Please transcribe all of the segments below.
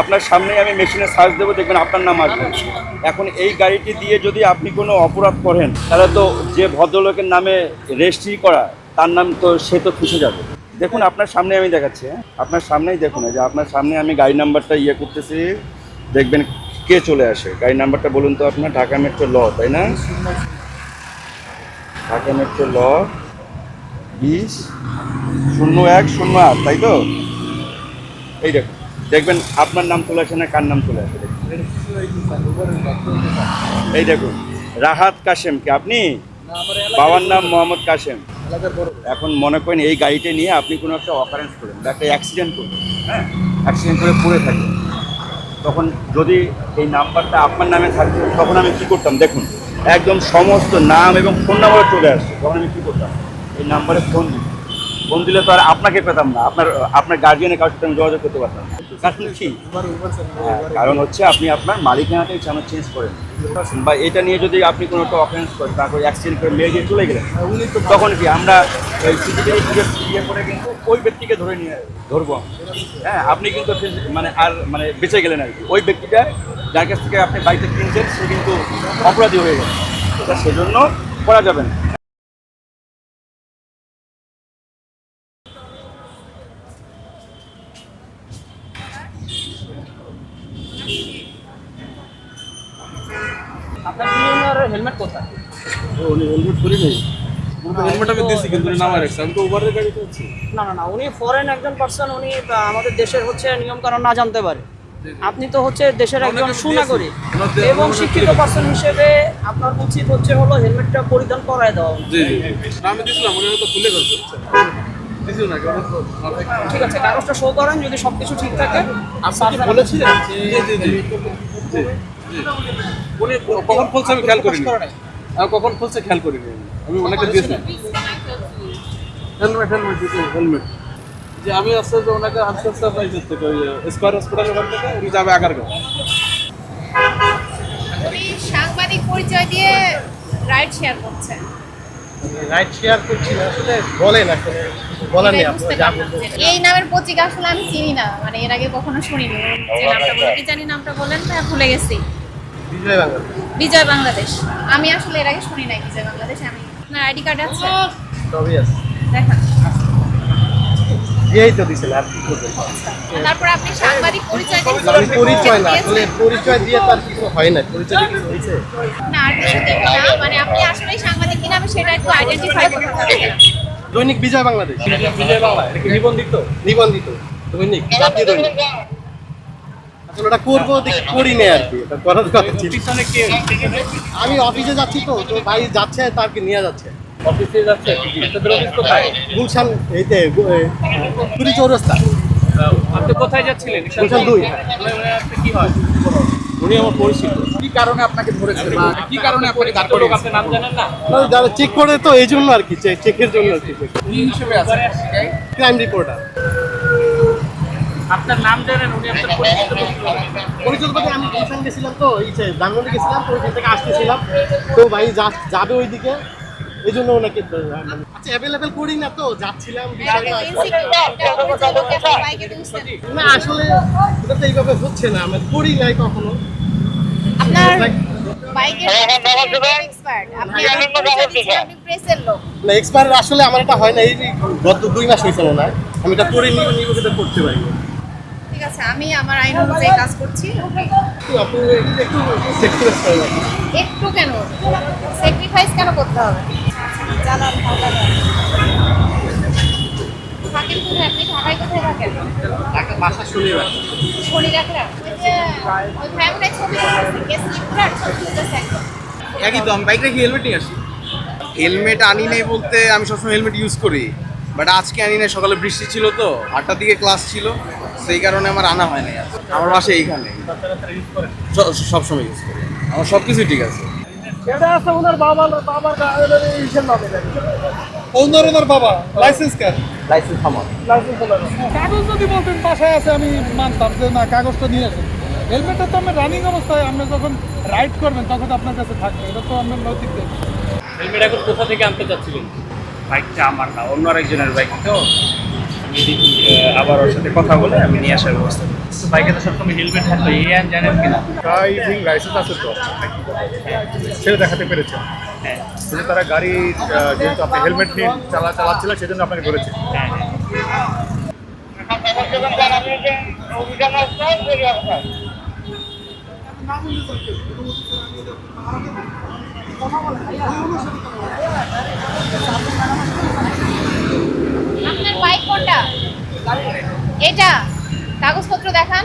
আপনার সামনেই আমি মেশিনে সার্চ দেবো, দেখবেন আপনার নাম আসবে। এখন এই গাড়িটি দিয়ে যদি আপনি কোনো অপরাধ করেন, তাহলে তো যে ভদ্রলোকের নামে রেজিস্ট্রি করা, তার নাম তো সে তো ফুসে যাবে। দেখুন, আপনার সামনে আমি দেখাচ্ছি হ্যাঁ? আপনার সামনেই দেখুন যে আপনার সামনে আমি গাড়ি নাম্বারটা ইয়ে করতেছি, দেখবেন কে চলে আসে। গাড়ি নাম্বারটা বলুন তো আপনার, ঢাকা মেট্রো ল, তাই না? ঢাকা মেট্রো ল, বিশ, শূন্য এক, শূন্য আট, তাই তো? এই দেখুন। দেখবেন আপনার নাম চলে আসে না, কার নাম চলে আসে। এই দেখুন, রাহাত কাশেম কি আপনি? বাবার নাম মোহাম্মদ কাশেম। এখন মনে করেন এই গাড়িটা নিয়ে আপনি কোনো একটা অকারেন্স করেন বা একটা অ্যাক্সিডেন্ট করবেন হ্যাঁ? অ্যাক্সিডেন্ট করে পড়ে থাকেন তখন যদি এই নাম্বারটা আপনার নামে থাকতো, তখন আমি কী করতাম? দেখুন, একদম সমস্ত নাম এবং ফোন নাম্বার চলে আসছে তখন আমি কী করতাম? এই নাম্বারে ফোন দিই ফোন দিলে তো আর আপনাকে পেতাম না। আপনার আপনার গার্জিয়ানের কারোর সাথে আমি যোগাযোগ করতে পারতাম। কারণ কি হ্যাঁ, হচ্ছে আপনি আপনার মালিকানাটাই যেন চেঞ্জ করেন। বা এটা নিয়ে যদি আপনি কোনো একটা অফেন্স করেন তারপর অ্যাক্সিডেন্ট করে মেরে দিয়ে চলে গেলেন তখন কি আমরা ওই সিসিটিভি ইয়ে করে কিন্তু ওই ব্যক্তিকে ধরে নিয়ে ধরবো হ্যাঁ আপনি কিন্তু মানে আর মানে বেঁচে গেলেন আর কি। ওই ব্যক্তিটা যার কাছ থেকে আপনি বাড়িতে কিনছেন সে কিন্তু অপরাধী হয়ে গেছে সেজন্য করা যাবে না। হেলমেট কোথায়? উনি হেলমেট পরি নেই হেলমেট আমি দিয়েছি কিন্তু নামায় রাখছে। আমি তো ওভারের গাড়িতে আছি না না না উনি ফরেন একজন পার্সন উনি আমাদের দেশের হচ্ছে নিয়ম না জানতে পারে। আপনি তো হচ্ছে দেশের একজন সুনাগরিক। এবং শিক্ষিত পার্সন হিসেবে আপনার উচিত হচ্ছে হলো হেলমেটটা পরিধান করায় দেওয়া। জি জি। আমি উনি হয়তো খুলে ঠিক আছে কাগজটা শো করেন যদি সবকিছু ঠিক থাকে। আপনি কি বলেছিলেন জি জি জি জি। জি। উনি কখন খুলছে আমি খেয়াল করিনি। আমি কখন খুলছে খেয়াল করিনি আমি। আমি ওনাকে দিয়েছি। হেলমেট হেলমেট দিতে হেলমেট যে আমি আসছে যে ওনাকে আস্তে আস্তে আপনার ইয়ে থেকে ওই স্কোয়ার হসপিটালের ওখান থেকে উনি যাবে আগারগাঁও। সাংবাদিক পরিচয় দিয়ে রাইড শেয়ার করছেন। রাইট শেয়ার করছি আসলে বলেন আসলে নেই এই নামের পত্রিকা আসলে আমি চিনি না মানে এর আগে কখনো শুনিনি। যে নামটা বলে কি জানি নামটা বলেন না ভুলে গেছি। বিজয় বাংলা বিজয় বাংলাদেশ। আমি আসলে এর আগে শুনি নাই বিজয় বাংলাদেশ আমি আপনার আইডি কার্ড আছে? সবই আছে। দেখান। দিয়েই তো দিছেন আর কি করবেন তারপর আপনি সাংবাদিক পরিচয় দিয়ে পরিচয় না আসলে পরিচয় দিয়ে তার কিছু হয় না পরিচয় কিছু হয়েছে? না আর কিছু দেবে না মানে আপনি আসলেই সাংবাদিক কিনা আমি সেটা একটু আইডেন্টিফাই করতে পারছি দৈনিক বিজয় বাংলাদেশ। বিজয় বাংলা এটা কি নিবন্ধিত নিবন্ধিত দৈনিক জাতীয় দৈনিক। আসলে ওটা করব দেখি করি না আর কি করার কথা আমি অফিসে যাচ্ছি তো তো ভাই যাচ্ছে তারকে নিয়ে যাচ্ছে। অফিসে যাচ্ছে? কোথায়? গুলশান এইতে পুরি চৌরাস্তা। আপনি কোথায় যাচ্ছিলেন? গুলশান দুই। কি হয়? উনি আমার পরিচিত। কি কারণে আপনাকে ধরেছে? বা কি কারণে আপনাকে দাঁড় করিয়ে আপনি নাম জানেন না? না, যারা চেক করে তো এই জন্য আর কি চেকের জন্য আর কি। উনি হিসেবে আছে? ক্রাইম রিপোর্টার আপনার নাম জানেন উনি আপনার পরিচিত পরিচিত বলতে আমি গুলশান গেছিলাম তো এই যে ধানমন্ডি গেছিলাম তো ওইখান থেকে আসতেছিলাম। তো ভাই যা- যাবে ওইদিকে এই জন্য ওনাকে আচ্ছা অ্যাভেলেবেল করি না তো যাচ্ছিলাম না। আসলে এটা তো এইভাবে হচ্ছে না আমি করি নাই কখনো। আপনার বাইকের এক্সপার্ট আপনি আগে পরিচয় দিচ্ছেন আপনি প্রেসের লোক। না এক্সপায়ার আসলে আমার এটা হয় না এই গত দুই মাস হয়েছে না আমি এটা করে নিয়ে নিয়ে করতে পারি আছে আমি আমার আইন অনুযায়ী কাজ করছি। একটু কেন? স্যাক্রিফাইস কেন করতে হবে? ভালো থাকেন কোথায় আপনি? ঢাকায় কোথায় থাকেন? বাসা ওই যে ওই ছবি কেস ছবি তুলতেছে একদম। একই তো বাইক রেখে হেলমেট নিয়ে আসি? হেলমেট আনি নেই বলতে আমি সবসময় হেলমেট ইউজ করি। বাট আজকে আনি নাই সকালে বৃষ্টি ছিল তো আটটার দিকে ক্লাস ছিল সেই কারণে আমার আনা হয় আজকে। আমার বাসা এইখানে। সবসময় ইউজ করি। আমার সব কিছুই ঠিক আছে। এটা আছে ওনার বাবার বাবার ইসের নামে ওনার ওনার বাবা লাইসেন্স কার? লাইসেন্স আমার। কাগজ যদি বলতেন বাসায় আছে আমি মানতাম যে না কাগজটা নিয়ে আসেন। হেলমেটটা তো আপনার রানিং অবস্থায় আপনি যখন রাইড করবেন তখন আপনার কাছে থাকবে। এটা তো আপনার নৈতিক। হেলমেট এখন কোথা থেকে আনতে চাচ্ছিলেন? বাইকটা আমার না অন্য আরেকজনের বাইক তো আমি দেখি আবার ওর সাথে কথা বলে আমি নিয়ে আসার ব্যবস্থা করছি। বাইকে তো সবসময় হেলমেট থাকতো এই আইন জানেন কিনা। ড্রাইভিং লাইসেন্স আছে তো? সেটা দেখাতে পেরেছেন হ্যাঁ। তারা গাড়ি যেহেতু আপনি হেলমেট নিয়ে চালা চালাচ্ছিলেন সেজন্য আপনাকে ধরেছে হ্যাঁ হ্যাঁ। আপনার বাইক কোনটা? এটা কাগজপত্র দেখান।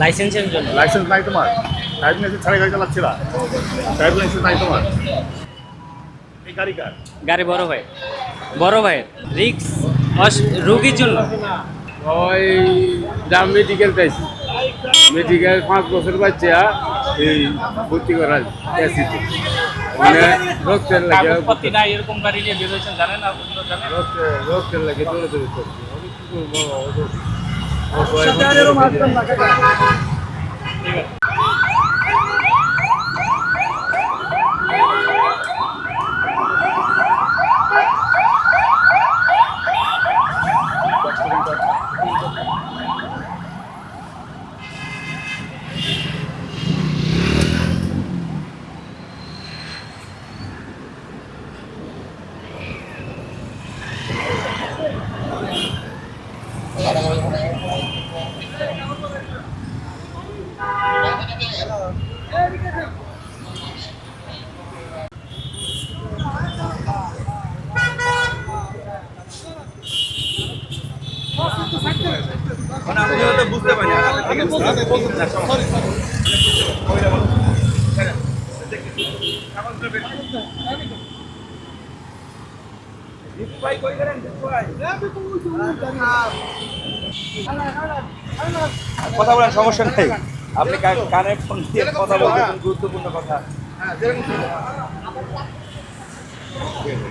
লাইসেন্সের জন্য? লাইসেন্স নাই তোমার। ড্রাইভিং লাইসেন্স ছাড়াই গাড়ি চালাচ্ছিলা ড্রাইভিং লাইসেন্স নাই তোমার। এই গাড়ি কার? গাড়ি বড় ভাই। বড় ভাইয়ের। রিক্স রোগীর জন্য? ওই দাম মেডিকেল পাইছি মেডিকেল পাঁচ বছর বাচ্চা। এই ভর্তি করা এসিতে মানে রক্তের লাগে কাগজপত্র নাই এরকম গাড়ি নিয়ে বের হয়েছেন জানেন আর অন্য জানেন? রক্তের রক্তের লাগে দৌড়ে দৌড়ে করছি আমি কি করব? ওদের- মানে কথা বলেন সমস্যা নেই। আপনি কানে ফোন দিয়ে কথা বলতেছেন গুরুত্বপূর্ণ কথা।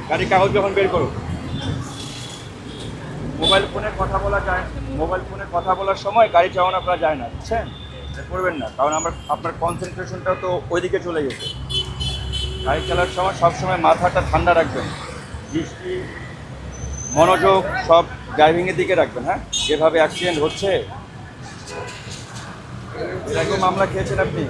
গাড়ির কাগজ যখন বের করো মোবাইল ফোনে কথা বলা যায় মোবাইল ফোনে কথা বলার সময় গাড়ি চালানো করা যায় না বুঝছেন করবেন না কারণ আমার আপনার কনসেন্ট্রেশনটা তো ওইদিকে চলে গেছে গাড়ি চালার সময় সবসময় মাথাটা ঠান্ডা রাখবেন দৃষ্টি মনোযোগ সব ড্রাইভিংয়ের দিকে রাখবেন হ্যাঁ যেভাবে অ্যাক্সিডেন্ট হচ্ছে এর আগে মামলা খেয়েছেন আপনি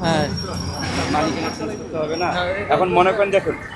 হ্যাঁ। হবে না? এখন মনে করেন দেখুন